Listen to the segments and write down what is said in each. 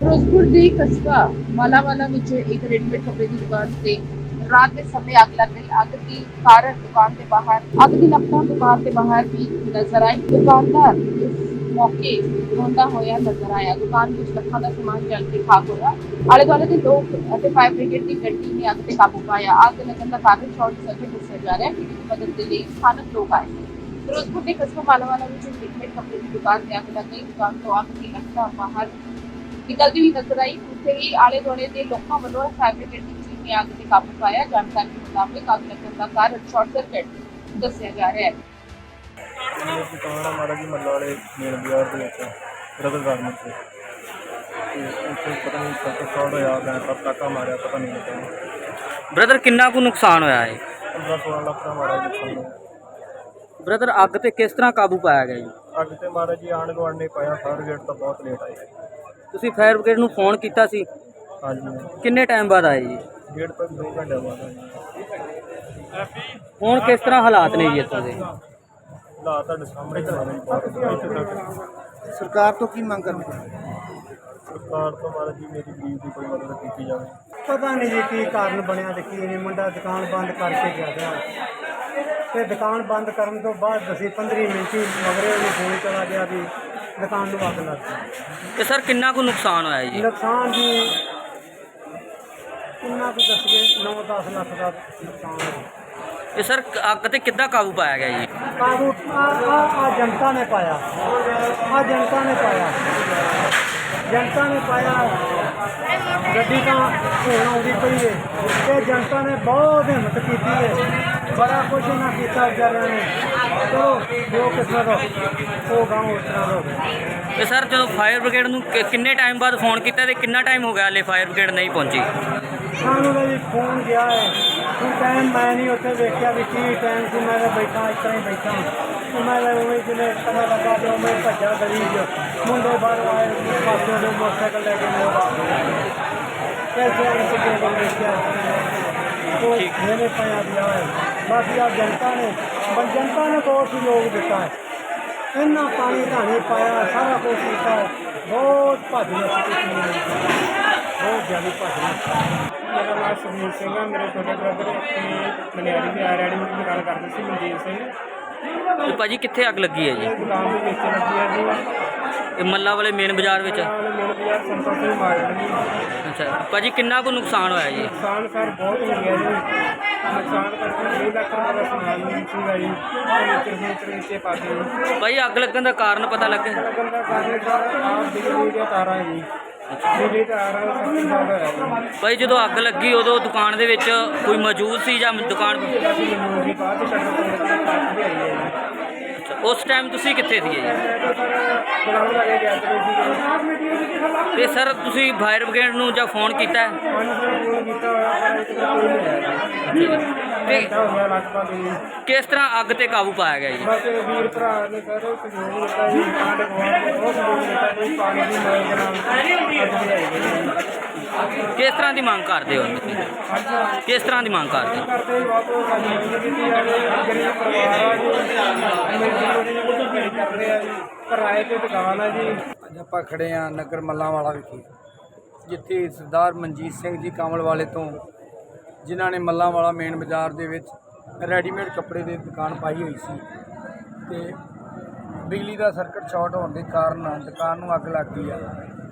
ਫਿਰੋਜ਼ਪੁਰ ਦੇ ਕਸਬਾ ਮਾਲਾਵਾਲਾ ਵਿੱਚ ਇੱਕ ਰੈਡੀਮੇਡ ਕੱਪੜੇ ਦੀ ਦੁਕਾਨ ਤੇ ਰਾਤ ਦੇ ਸਮੇਂ ਅੱਗ ਲੱਗ ਗਈ। ਅੱਗ ਦੀ ਕਾਰਨ ਦੁਕਾਨ ਦੇ ਬਾਹਰ ਅੱਗ ਦੀ ਲਪਟਾਂ ਦੁਕਾਨ ਦੇ ਬਾਹਰ ਵੀ ਨਜ਼ਰ ਆਈ। ਦੁਕਾਨਦਾਰ ਇਸ ਮੌਕੇ ਰੋਂਦਾ ਹੋਇਆ ਨਜ਼ਰ ਆਇਆ। ਦੁਕਾਨ ਵਿੱਚ ਲੱਖਾਂ ਦਾ ਸਮਾਨ ਜਲ ਕੇ ਖਾਕ ਹੋਇਆ। ਆਲੇ ਦੁਆਲੇ ਦੇ ਲੋਕ ਅਤੇ ਫਾਇਰ ਬ੍ਰਿਗੇਡ ਦੀ ਗੱਡੀ ਨੇ ਅੱਗ ਤੇ ਕਾਬੂ ਪਾਇਆ। ਅੱਗ ਲੱਗਣ ਦਾ ਕਾਰਨ ਸ਼ਾਰਟ ਸਰਕਟ ਦੱਸਿਆ ਜਾ ਰਿਹਾ ਹੈ। ਕਿ ਮਦਦ ਦੇ ਲਈ ਸਥਾਨਕ ਲੋਕ ਆਏ ਫਿਰੋਜ਼ਪੁਰ ਦੇ ਕਸਬਾ ਮਾਲਾਵਾਲਾ ਵਿੱਚ ਇੱਕ ਰੈਡੀਮੇਡ ਕੱਪੜੇ ਦੀ ਦੁਕਾਨ ਤੇ ਅੱਗ ਲੱਗ ਗਈ। ਦੁਕਾਨ ਤੋਂ ਅੱਗ ਦੀ ਲਪਟਾਂ ਬਾਹਰ ਨਿਕਲਦੀ ਹੋਈ ਨਜ਼ਰ ਆਈ ਉੱਥੇ ਹੀ ਆਲੇ ਦੁਆਲੇ ਦੇ ਲੋਕਾਂ ਵੱਲੋਂ ਫਾਇਰ ਬ੍ਰਿਗੇਡ ਦੀ ਟੀਮ ਨੇ ਅੱਗ ਤੇ ਕਾਬੂ ਪਾਇਆ। ਜਾਣਕਾਰੀ ਦੇ ਮੁਤਾਬਿਕ ਅੱਗ ਲੱਗਣ ਦਾ ਕਾਰਨ ਸ਼ਾਰਟ ਸਰਕਟ ਦੱਸਿਆ ਜਾ ਰਿਹਾ ਹੈ। ਇਹ ਦੁਕਾਨ ਆ ਮਾੜਾ ਜੀ ਮੱਲਾ ਵਾਲੇ ਮੇਨ ਬਾਜ਼ਾਰ ਦੇ ਵਿੱਚ ਰਬਲ ਗਾਰਮੈਂਟ ਤੇ ਤੇ ਉੱਥੇ ਪਤਾ ਨਹੀਂ ਸੱਤ ਸ਼ਾਰਟ ਹੋਇਆ ਮੈਂ ਤਾਂ ਟਾਕਾ ਮਾਰਿਆ ਪਤਾ ਨਹੀਂ ਲੱਗਾ ਬ੍ਰਦਰ ਕਿੰਨਾ ਕੁ ਨੁਕਸਾਨ ਹੋਇਆ ਹੈ 15 16 ਲੱਖ ਦਾ ਮਾੜਾ ਜੀ ਨੁਕਸਾਨ ਹੋਇਆ ਬ੍ਰਦਰ ਅੱਗ ਤੇ ਕਿਸ ਤਰ੍ਹਾਂ ਕਾਬੂ ਪਾਇਆ ਗਿਆ ਜੀ? ਅੱਗ ਤੇ ਮਾੜਾ ਜੀ ਆਂਢ ਗੁਆਂਢ ਨੇ ਪਾਇਆ ਫਾਇਰ ਗੇਟ ਤਾਂ ਬਹੁਤ ਲੇਟ ਆਏ। ਤੁਸੀਂ ਫਾਇਰ ਬ੍ਰਿਗੇਡ ਨੂੰ ਫੋਨ ਕੀਤਾ ਸੀ? ਹਾਂਜੀ। ਕਿੰਨੇ ਟਾਈਮ ਬਾਅਦ ਆਏ ਜੀ? ਗੇਟ ਤੱਕ 2 ਘੰਟੇ ਬਾਅਦ ਆਏ। ਹੁਣ ਕਿਸ ਤਰ੍ਹਾਂ ਹਾਲਾਤ ਨੇ ਜੀ ਇੱਥੋਂ ਦੇ? ਲਾ ਤੁਹਾਡੇ ਸਾਹਮਣੇ ਤੱਕ ਸਰਕਾਰ ਤੋਂ ਕੀ ਮੰਗ ਕਰਦੇ ਸਰਕਾਰ ਤੋਂ ਮਾੜਾ ਜੀ ਮੇਰੀ ਗਰੀਬ ਦੀ ਕੋਈ ਮਦਦ ਕੀਤੀ ਜਾਵੇ। ਪਤਾ ਨਹੀਂ ਜੀ ਕੀ ਕਾਰਨ ਬਣਿਆ ਤੇ ਕੀ ਨਹੀਂ। ਮੁੰਡਾ ਦੁਕਾਨ ਬੰਦ ਕਰਕੇ ਗਿਆ ਗਿਆ ਤੇ ਦੁਕਾਨ ਬੰਦ ਕਰਨ ਤੋਂ ਬਾਅਦ ਦਸੀਂ 15 ਮਿੰਟ ਹੀ ਮਗਰੇ ਉਹਨੂੰ ਫੋਨ ਚਲਾ ਗਿਆ ਵੀ ਦੁਕਾਨ ਨੂੰ ਅੱਗ ਲੱਗ ਗਈ ਤੇ ਸਰ ਕਿੰਨਾ ਕੁ ਨੁਕਸਾਨ ਹੋਇਆ ਜੀ? ਨੁਕਸਾਨ ਜੀ ਕਿੰਨਾ ਕੁ ਦੱਸੀਏ 9-10 ਲੱਖ ਦਾ ਨੁਕਸਾਨ ਹੋਇਆ। ਤੇ ਸਰ ਅੱਗ ਤੇ ਕਿੱਦਾਂ ਕਾਬੂ ਪਾਇਆ ਗਿਆ ਜੀ? ਕਾਬੂ ਆ ਆ ਆ ਜਨਤਾ ਨੇ ਪਾਇਆ। ਆ ਜਨਤਾ ਨੇ ਪਾਇਆ। ਜਨਤਾ ਨੇ ਪਾਇਆ। ਗੱਡੀ ਤਾਂ ਹੁਣ ਆਉਂਦੀ ਪਈ ਏ। ਤੇ ਜਨਤਾ ਨੇ ਬਹੁਤ ਹਿੰਮਤ ਕੀਤੀ ਏ। ਬੜਾ ਕੁਝ ਨਾ ਕੀਤਾ ਵਿਚਾਰਿਆਂ ਨੇ। ਚਲੋ ਜੋ ਕਿਸਮਤ ਉਹ ਗਾਂ ਉਸ ਤਰ੍ਹਾਂ ਦਾ ਹੋ ਗਿਆ। ਤੇ ਸਰ ਜਦੋਂ ਫਾਇਰ ਬ੍ਰਿਗੇਡ ਨੂੰ ਕਿ- ਕਿੰਨੇ ਟਾਈਮ ਬਾਅਦ ਫੋਨ ਕੀਤਾ ਤੇ ਕਿੰਨਾ ਟਾਈਮ ਹੋ ਗਿਆ ਹਲੇ ਫਾਇਰ ਬ੍ਰਿਗੇਡ ਨਹੀਂ ਪਹੁੰਚੀ? ਸਾਨੂੰ ਤਾਂ ਜੀ ਫੋਨ ਗਿਆ ਹੈ। ਹੁਣ ਟਾਈਮ ਮੈਂ ਨਹੀਂ ਉੱਥੇ ਵੇਖਿਆ ਵੀ ਕੀ ਟਾਈਮ ਸੀ। ਮੈਂ ਤਾਂ ਬੈਠਾ ਇਸ ਤਰ੍ਹਾਂ ਹੀ ਬੈਠਾ ਤੇ ਮੈਂ ਤਾਂ ਉਵੇਂ ਜਿਵੇਂ ਪਤਾ ਲੱਗਾ ਤੇ ਮੈਂ ਭੱਜਾ ਗਲੀ 'ਚ। ਮੁੰਡੇ ਬਾਹਰ ਆਏ ਪਾਸੇ ਦੇ ਮੋਟਰਸਾਈਕਲ ਲੈ ਕੇ ਮੇਰੇ ਬਾਹਰ ਕੈਸੇ ਆਏ ਸੀ ਕਿ ਮੈਂ ਵੇਖਿਆ ਉਹ ਮੇਰੇ ਪਿਆ ਦਿਆ ਹੈ। ਬਾਕੀ ਆ ਜਨਤਾ ਨੇ ਜਨਤਾ ਨੇ ਬਹੁਤ ਸਹਿਯੋਗ ਦਿੱਤਾ ਹੈ। ਇੰਨਾ ਪਾਣੀ ਧਾਣੀ ਪਾਇਆ ਸਾਰਾ ਕੁਝ ਕੀਤਾ ਹੈ। ਬਹੁਤ ਭੱਜ ਨੱਸ ਕੀਤੀ ਹੈ। ਬਹੁਤ ਜ਼ਿਆਦਾ ਭੱਜ ਨੱਸ ਮੇਰਾ ਨਾਮ ਸੁਨੀਲ ਸਿੰਘ ਹੈ ਮੇਰੇ ਛੋਟੇ ਬ੍ਰਦਰ ਤੇ ਮਨਿਆਰੀ ਦੇ ਆਰ ਐਡਮਿਟ ਦੀ ਗੱਲ ਕਰਦੇ ਸੀ ਮਨਜੀਤ ਸਿੰਘ। ਤੇ ਭਾਜੀ ਕਿੱਥੇ ਅੱਗ ਲੱਗੀ ਹੈ ਜੀ? ਇਹ ਦੁਕਾਨ ਦੇ ਵਿੱਚ ਲੱਗੀ ਹੈ ਜੀ। ਇਹ ਮੱਲਾ ਵਾਲੇ ਮੇਨ ਬਾਜ਼ਾਰ ਵਿੱਚ? ਮੇਰੇ ਬਾਜ਼ਾਰ ਸੰਤੋਸ਼ ਸਿੰਘ ਮਾਰਕੀਟ ਜੀ। ਅੱਛਾ ਭਾਜੀ ਕਿੰਨਾ ਕੁ ਨੁਕਸਾਨ ਹੋਇਆ ਜੀ? ਨੁਕਸਾਨ ਸਰ ਬਹੁਤ ਹੋ ਗਿਆ ਜੀ। 2 ਲੱਖ ਰੁਪਏ ਦਾ ਸਮਾਨ ਵੀ ਸੀਗਾ ਜੀ ਫਰਨੀਚਰ ਫਰਨੀਚਰ ਨੀਚੇ ਪਾ ਕੇ ਭਾਈ ਅੱਗ ਲੱਗਣ ਦਾ ਕਾਰਨ ਪਤਾ ਲੱਗੇ। ਲੱਗਣ ਦਾ ਕਾਰਨ ਸਰ ਆਪ ਬਿਜਲੀ ਦੀਆਂ ਤਾਰਾਂ ਹੈ ਜੀ ਬਿਜਲੀ ਤਾਰਾਂ ਸਭ ਤੋਂ ਜ਼ਿਆਦਾ ਹੋਇਆ ਜੀ ਭਾਈ ਜਦੋਂ ਅੱਗ ਲੱਗੀ, ਉਦੋਂ ਦੁਕਾਨ ਦੇ ਵਿੱਚ ਕੋਈ ਮੌਜੂਦ ਸੀ ਜਾਂ ਦੁਕਾਨ ਅਸੀਂ ਮੈਨੂੰ ਜੀ ਬਾਅਦ ਚ ਸ਼ਟਰ ਤੋਂ ਨਿਕਲ ਕੇ ਵੀ ਆਈ ਹੈ ਜੀ ਉਸ ਟਾਈਮ ਤੁਸੀਂ ਕਿੱਥੇ ਸੀਗੇ ਜੀ ਮੈਂ ਸਰ ਤੇ ਸਰ ਤੁਸੀਂ ਫਾਇਰ ਬ੍ਰਿਗੇਡ ਨੂੰ ਜਾਂ ਫੋਨ ਕੀਤਾ ਹੈ? ਤੇ ਕਿਸ ਤਰ੍ਹਾਂ ਅੱਗ ਤੇ ਕਾਬੂ ਪਾਇਆ ਗਿਆ ਜੀ ਬਸ ਵੀਰ ਭਰਾ ਨੇ ਸਰ ਸਹਿਯੋਗ ਦਿੱਤਾ ਜੀ ਆਂਡ ਗਵਾਂਡ ਬਹੁਤ ਸਹਿਯੋਗ ਦਿੱਤਾ ਜੀ ਪਾਣੀ ਦੀ ਮਦਦ ਨਾਲ ਜੀ ਕਿਸ ਤਰ੍ਹਾਂ ਦੀ ਮੰਗ ਕਰਦੇ ਹੋ ਕਿਸ ਤਰ੍ਹਾਂ ਦੀ ਮੰਗ ਕਰਦੇ ਹੋ? ਕਰਦੇ ਹੀ ਗਰੀਬ ਪਰਿਵਾਰ ਆ ਜੀ ਮੇਰੀ ਛੋਟੀ ਆ ਜੀ ਕਿਰਾਏ ਤੇ ਦੁਕਾਨ ਆ ਜੀ ਅੱਜ ਆਪਾਂ ਖੜੇ ਆ ਨਗਰ ਮੱਲਾਂ ਵਾਲਾ ਵਿਖੇ, ਜਿੱਥੇ ਸਰਦਾਰ ਮਨਜੀਤ ਸਿੰਘ ਜੀ ਕਾਮਲ ਵਾਲੇ ਤੋਂ, ਜਿਨ੍ਹਾਂ ਨੇ ਮੱਲਾਂ ਵਾਲਾ ਮੇਨ ਬਾਜ਼ਾਰ ਦੇ ਵਿੱਚ ਰੈਡੀਮੇਡ ਕੱਪੜੇ ਦੀ ਦੁਕਾਨ ਪਾਈ ਹੋਈ ਸੀ ਤੇ ਬਿਜਲੀ ਦਾ ਸਰਕਟ ਸ਼ਾਰਟ ਹੋਣ ਦੇ ਕਾਰਨ ਦੁਕਾਨ ਨੂੰ ਅੱਗ ਲੱਗ ਗਈ ਆ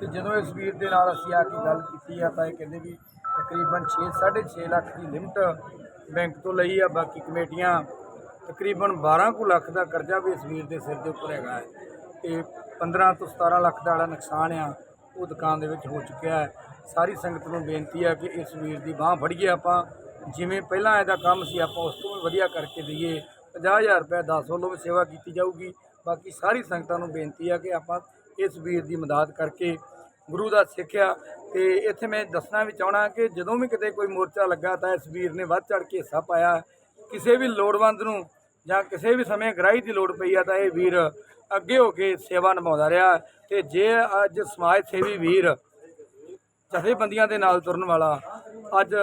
ਤੇ ਜਦੋਂ ਇਸ ਵੀਰ ਦੇ ਨਾਲ ਅਸੀਂ ਆ ਕੇ ਗੱਲ ਕੀਤੀ ਆ, ਤਾਂ ਇਹ ਕਹਿੰਦੇ ਵੀ ਤਕਰੀਬਨ 6 6.5 ਲੱਖ ਦੀ ਲਿਮਟ ਬੈਂਕ ਤੋਂ ਲਈ ਆ, ਬਾਕੀ ਕਮੇਟੀਆਂ ਤਕਰੀਬਨ 12 ਕੁ ਲੱਖ ਦਾ ਕਰਜ਼ਾ ਵੀ ਇਸ ਵੀਰ ਦੇ ਸਿਰ ਦੇ ਉੱਪਰ ਹੈਗਾ ਹੈ। ਤੇ 15 ਤੋਂ 17 ਲੱਖ ਦਾ ਜਿਹੜਾ ਨੁਕਸਾਨ ਆ, ਉਹ ਦੁਕਾਨ ਦੇ ਵਿੱਚ ਹੋ ਚੁੱਕਿਆ ਹੈ। ਸਾਰੀ ਸੰਗਤ ਨੂੰ ਬੇਨਤੀ ਆ ਕਿ ਇਸ ਵੀਰ ਦੀ ਬਾਹ ਫੜੀਏ ਆਪਾਂ। ਜਿਵੇਂ ਪਹਿਲਾਂ ਇਹਦਾ ਕੰਮ ਸੀ, ਆਪਾਂ ਉਸ ਤੋਂ ਵੀ ਵਧੀਆ ਕਰਕੇ ਦਈਏ। 50000 ਰੁਪਏ 10 ਵੱਲੋਂ ਵੀ ਸੇਵਾ ਕੀਤੀ ਜਾਊਗੀ। ਬਾਕੀ ਸਾਰੀ ਸੰਗਤਾਂ ਨੂੰ ਬੇਨਤੀ ਆ ਕਿ ਆਪਾਂ ਇਸ ਵੀਰ ਦੀ ਮਦਦ ਕਰਕੇ ਗੁਰੂ ਦਾ ਸਿੱਖਿਆ ਤੇ ਇੱਥੇ ਮੈਂ ਦੱਸਣਾ ਵੀ ਚਾਹਣਾ ਕਿ ਜਦੋਂ ਵੀ ਕਿਤੇ ਕੋਈ ਮੋਰਚਾ ਲੱਗਾ ਤਾਂ ਇਸ ਵੀਰ ਨੇ ਵੱਧ ਚੜ ਕੇ ਹਿੱਸਾ ਪਾਇਆ। ਕਿਸੇ ਵੀ ਲੋੜਵੰਦ ਨੂੰ ਜਾਂ ਕਿਸੇ ਵੀ ਸਮੇਂ ਗ੍ਰਾਹੀ ਦੀ ਲੋੜ ਪਈ ਆ ਤਾਂ ਇਹ ਵੀਰ ਅੱਗੇ ਹੋ ਕੇ ਸੇਵਾ ਨਿਭਾਉਂਦਾ ਰਿਹਾ। ਤੇ ਜੇ ਅੱਜ ਸਮਾਜ ਸੇਵੀ ਵੀਰ ਜਥੇਬੰਦੀਆਂ ਦੇ ਨਾਲ ਤੁਰਨ ਵਾਲਾ ਅੱਜ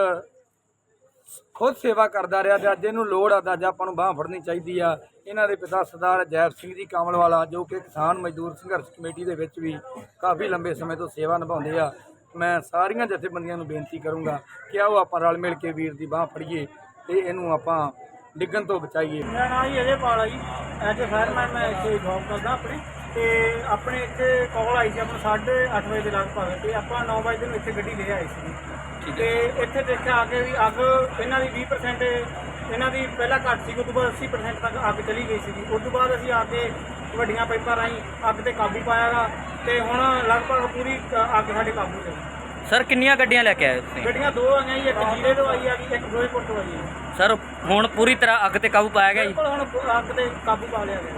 ਖੁਦ ਸੇਵਾ ਕਰਦਾ ਰਿਹਾ ਤੇ ਅੱਜ ਇਹਨੂੰ ਲੋੜ ਆ ਤਾਂ ਅੱਜ ਆਪਾਂ ਨੂੰ ਬਾਹ ਫੜਨੀ ਚਾਹੀਦੀ ਆ। ਇਹਨਾਂ ਦੇ ਪਿਤਾ ਸਰਦਾਰ ਜੈਬ ਸਿੰਘ ਜੀ ਕਾਮਲਵਾਲਾ, ਜੋ ਕਿ ਕਿਸਾਨ ਮਜ਼ਦੂਰ ਸੰਘਰਸ਼ ਕਮੇਟੀ ਦੇ ਵਿੱਚ ਵੀ ਕਾਫੀ ਲੰਬੇ ਸਮੇਂ ਤੋਂ ਸੇਵਾ ਨਿਭਾਉਂਦੇ ਆ। ਮੈਂ ਸਾਰੀਆਂ ਜਥੇਬੰਦੀਆਂ ਨੂੰ ਬੇਨਤੀ ਕਰੂੰਗਾ ਕਿ ਆਓ ਆਪਾਂ ਰਲ ਮਿਲ ਕੇ ਵੀਰ ਦੀ ਬਾਹ ਫੜੀਏ ਤੇ ਇਹਨੂੰ ਆਪਾਂ ਡਿੱਗਣ ਤੋਂ ਬਚਾਈਏ। ਮੇਰਾ ਨਾਮ ਜੀ ਅਜੇ ਪਾਲ ਜੀ। ਐਜ ਅ ਫਾਇਰਮੈਨ ਮੈਂ ਇੱਥੇ ਜੌਬ ਕਰਦਾ ਆਪਣੀ। ਤੇ ਆਪਣੇ ਇੱਥੇ ਕਾਲ ਆਈ ਸੀ ਆਪਾਂ 8:30 ਵਜੇ ਦੇ ਲਗਭਗ ਤੇ ਆਪਾਂ 9 ਵਜੇ ਨੂੰ ਇੱਥੇ ਗੱਡੀ ਲੈ ਆਏ ਸੀ। ਤੇ ਇੱਥੇ ਦੇਖਿਆ ਆ ਕੇ ਵੀ ਅੱਗ ਇਹਨਾਂ ਦੀ 20% ਇਹਨਾਂ ਦੀ ਪਹਿਲਾਂ ਘੱਟ ਸੀ ਉਸ ਤੋਂ ਬਾਅਦ 80% ਤੱਕ ਅੱਗ ਚਲੀ ਗਈ ਸੀ ਉਸ ਤੋਂ ਬਾਅਦ ਅਸੀਂ ਆ ਕੇ ਵੱਡੀਆਂ ਪਾਈਪਾਂ ਰਾਹੀਂ ਅੱਗ ਤੇ ਕਾਬੂ ਪਾਇਆਗਾ ਤੇ ਹੁਣ ਲਗਭਗ ਪੂਰੀ ਅੱਗ ਸਾਡੇ ਕਾਬੂ ਤੇ ਸਰ ਕਿੰਨੀਆਂ ਗੱਡੀਆਂ ਲੈ ਕੇ ਆਏ ਤੁਸੀਂ? ਗੱਡੀਆਂ ਦੋ ਆਈਆਂ ਜੀ ਇੱਕ ਜੀਰੇ ਤੋਂ ਆਈ ਆ ਇੱਕ ਫਿਰੋਜ਼ਪੁਰ ਤੋਂ ਆਈ ਹੈ। ਸਰ ਹੁਣ ਪੂਰੀ ਤਰ੍ਹਾਂ ਅੱਗ ਤੇ ਕਾਬੂ ਪਾਇਆ ਗਿਆ ਜੀ? ਬਿਲਕੁਲ ਹੁਣ ਅੱਗ ਤੇ ਕਾਬੂ ਪਾ ਲਿਆ ਗਿਆ।